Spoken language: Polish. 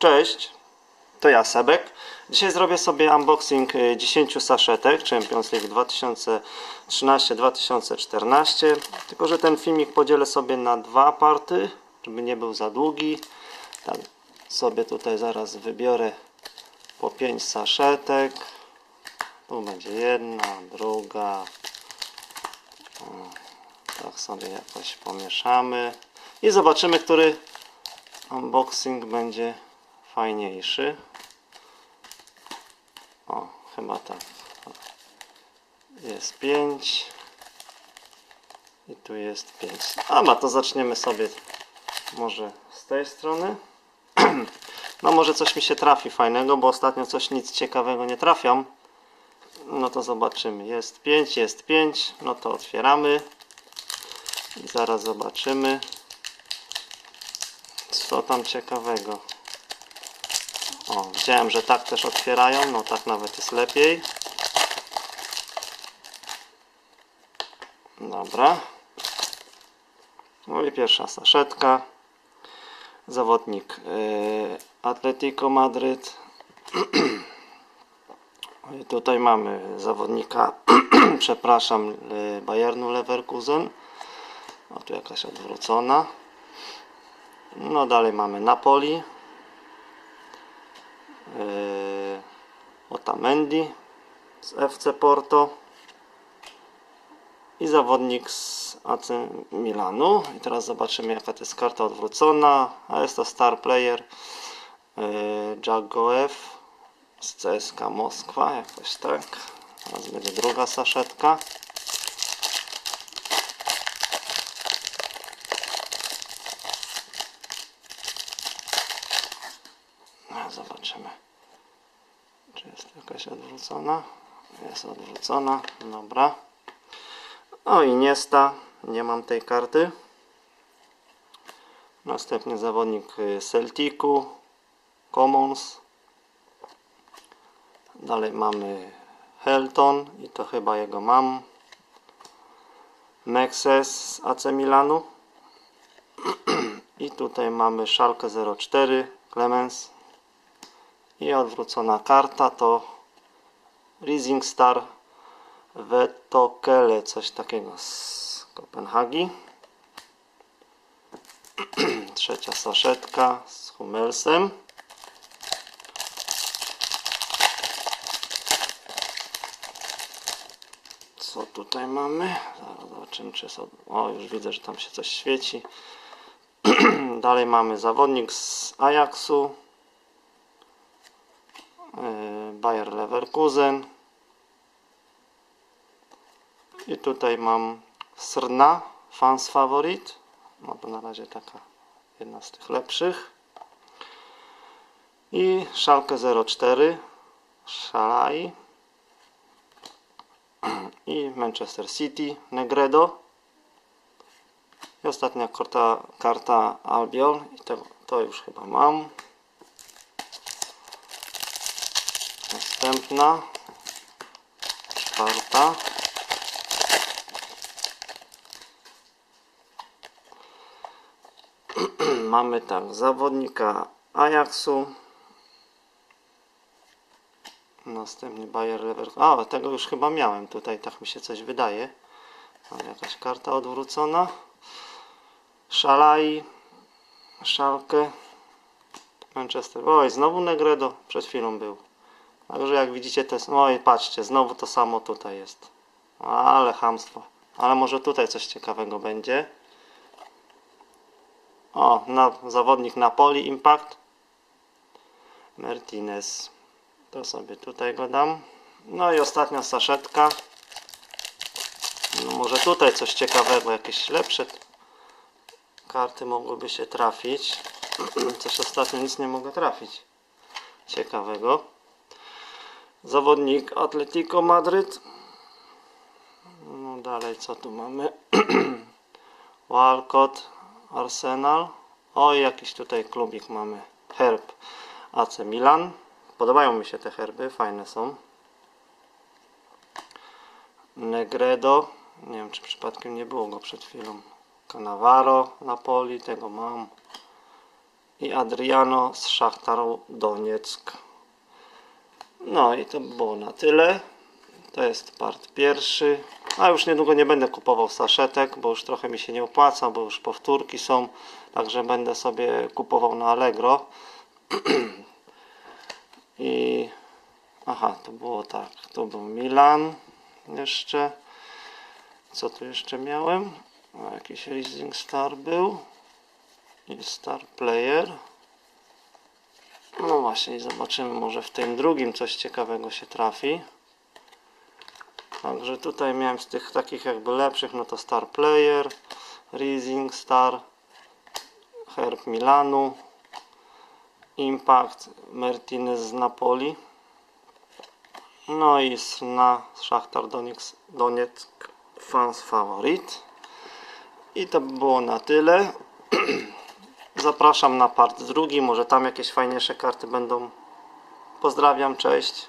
Cześć, to ja Sebek. Dzisiaj zrobię sobie unboxing y, 10 saszetek Champions League 2013-2014. Tylko, że ten filmik podzielę sobie na dwa party, żeby nie był za długi. Tak sobie tutaj zaraz wybiorę po 5 saszetek. Tu będzie jedna, druga. Tak sobie jakoś pomieszamy. I zobaczymy, który unboxing będzie fajniejszy. O, chyba tak. Jest 5. I tu jest 5. Dobra, to zaczniemy sobie może z tej strony. No może coś mi się trafi fajnego, bo ostatnio coś nic ciekawego nie trafiam. No to zobaczymy. Jest 5, jest 5. No to otwieramy. I zaraz zobaczymy. Co tam ciekawego? O, widziałem, że tak też otwierają. No tak nawet jest lepiej. Dobra. No i pierwsza saszetka. Zawodnik yy, Atletico Madryt. I tutaj mamy zawodnika, przepraszam, yy, Bayernu Leverkusen. O, tu jakaś odwrócona. No dalej mamy Napoli. Yy, Otamendi z FC Porto. I zawodnik z AC Milanu. I teraz zobaczymy jaka to jest karta odwrócona. A jest to star player yy, Jagoev z CSK Moskwa. Jakoś tak. Teraz będzie druga saszetka. Zobaczymy. Czy jest jakaś odwrócona? Jest odwrócona. Dobra. O i niesta. Nie mam tej karty. Następny zawodnik y, Celticu. Commons. Dalej mamy Helton i to chyba jego mam. Mexes z AC Milanu. I tutaj mamy Schalke 04 Clemens i odwrócona karta to Rising Star Vetokele, coś takiego z Kopenhagi. Trzecia saszetka z Hummelsem. Co tutaj mamy? Zaraz zobaczymy, czy jest. Od... O, już widzę, że tam się coś świeci. Dalej mamy zawodnik z Ajaxu. Bayer Leverkusen. I tutaj mam Srna, fans favorit. No to na razie taka jedna z tych lepszych. I Schalke 04, Szalai. I Manchester City, Negredo. I ostatnia karta, karta Albion. I to, to już chyba mam. Następna. Czwarta. Mamy tak, zawodnika Ajaxu. Następny Bayer Leverkusen. A, tego już chyba miałem tutaj, tak mi się coś wydaje. Mam jakaś karta odwrócona. Szalai. Szalkę. Manchester. Oj, znowu Negredo. Przed chwilą był. Także jak widzicie, to jest. Oj, patrzcie, znowu to samo tutaj jest. Ale hamstwo. Ale może tutaj coś ciekawego będzie. O, na, zawodnik Napoli Impact. Martinez. To sobie tutaj go dam. No i ostatnia saszetka. No może tutaj coś ciekawego, jakieś lepsze karty mogłyby się trafić. Coś ostatnio nic nie mogę trafić. Ciekawego. Zawodnik Atletico Madryt. No dalej co tu mamy? Walcott, Arsenal. O, jakiś tutaj klubik mamy. Herb AC Milan. Podobają mi się te herby, fajne są. Negredo. Nie wiem, czy przypadkiem nie było go przed chwilą. Cannavaro, Napoli, tego mam. i Adriano z Szachtaru Donieck. No i to by było na tyle. To jest part pierwszy. A już niedługo nie będę kupował saszetek, bo już trochę mi się nie opłaca, bo już powtórki są. Także będę sobie kupował na Allegro. I aha, to było tak. To był Milan jeszcze. Co tu jeszcze miałem? Jakiś Rising Star był. I Star Player. Właśnie, zobaczymy, może w tym drugim coś ciekawego się trafi. Także tutaj miałem z tych takich jakby lepszych, no to Star Player, Rising Star, Herb Milanu, Impact, Martinez z Napoli. No i Sna Szachtar Donieck Fans Favorit. I to by było na tyle. Zapraszam na part drugi, może tam jakieś fajniejsze karty będą. Pozdrawiam, cześć.